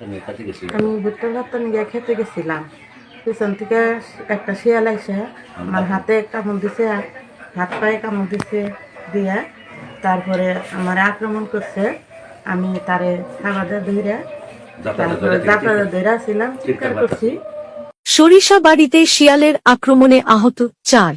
আমি ভুট্টা ভাত নিয়ে খেতে গেছিলাম। পিছন থেকে একটা শিয়াল আইসে আমার হাতে কামড় দিছে হাত পায়ে কামড় দিছে দিয়া তারপরে আমার আক্রমণ করছে। আমি তারে সাবাদা ধরে তারপরে জাপাদা ধরে ছিলাম চিৎকার করছি। সরিষাবাড়িতে শিয়ালের আক্রমণে আহত চার।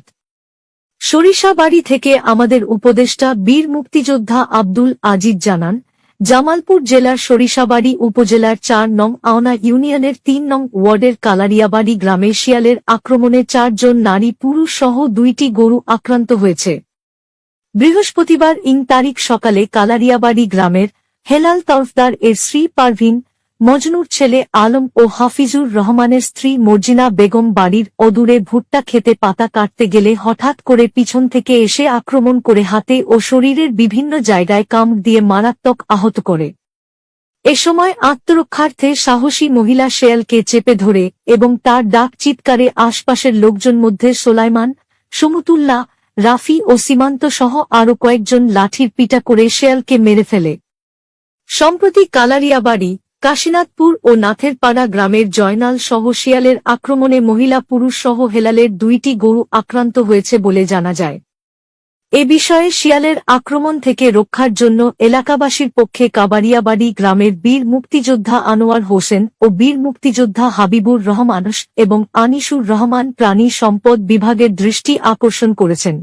সরিষাবাড়ি থেকে আমাদের উপদেষ্টা বীর মুক্তিযোদ্ধা আব্দুল আজিজ জানান জামালপুর জেলার সরিষাবাড়ি উপজেলার চার নং আওনা ইউনিয়নের তিন নং ওয়ার্ডের কালারিয়াবাড়ি গ্রামে শিয়ালের আক্রমণে চারজন নারী পুরুষ সহ দুইটি গরু আক্রান্ত হয়েছে। বৃহস্পতিবার ইং তারিখ সকালে কালারিয়াবাড়ি গ্রামের হেলাল তরফদার এর শ্রী পারভিন মজনুর ছেলে আলম ও হাফিজুর রহমানের স্ত্রী মর্জিনা বেগম বাড়ির অদূরে ভুট্টা খেতে পাতা কাটতে গেলে হঠাৎ করে পিছন থেকে এসে আক্রমণ করে হাতে ও শরীরের বিভিন্ন জায়গায় কামড় দিয়ে মারাত্মক আহত করে। এ সময় আত্মরক্ষার্থে সাহসী মহিলা শেয়ালকে চেপে ধরে এবং তার ডাক চিৎকারে আশপাশের লোকজন মধ্যে সোলাইমান সমুতুল্লাহ রাফি ও সীমান্ত সহ আরও কয়েকজন লাঠির পিটা করে শেয়ালকে মেরে ফেলে। সম্প্রতি কালারিয়াবাড়ি কাশীনাথপুর ও নাথেরপাড়া গ্রামের জয়নাল সহ শিয়ালের আক্রমণে মহিলা পুরুষ সহ হেলালের দুইটি গরু আক্রান্ত হয়েছে বলে জানা যায়। এ বিষয়ে শিয়ালের আক্রমণ থেকে রক্ষার জন্য এলাকাবাসীর পক্ষে কাবারিয়াবাড়ি গ্রামের বীর মুক্তিযোদ্ধা আনোয়ার হোসেন ও বীর মুক্তিযোদ্ধা হাবিবুর রহমানস এবং আনিসুর রহমান প্রাণী সম্পদ বিভাগের দৃষ্টি আকর্ষণ করেছেন।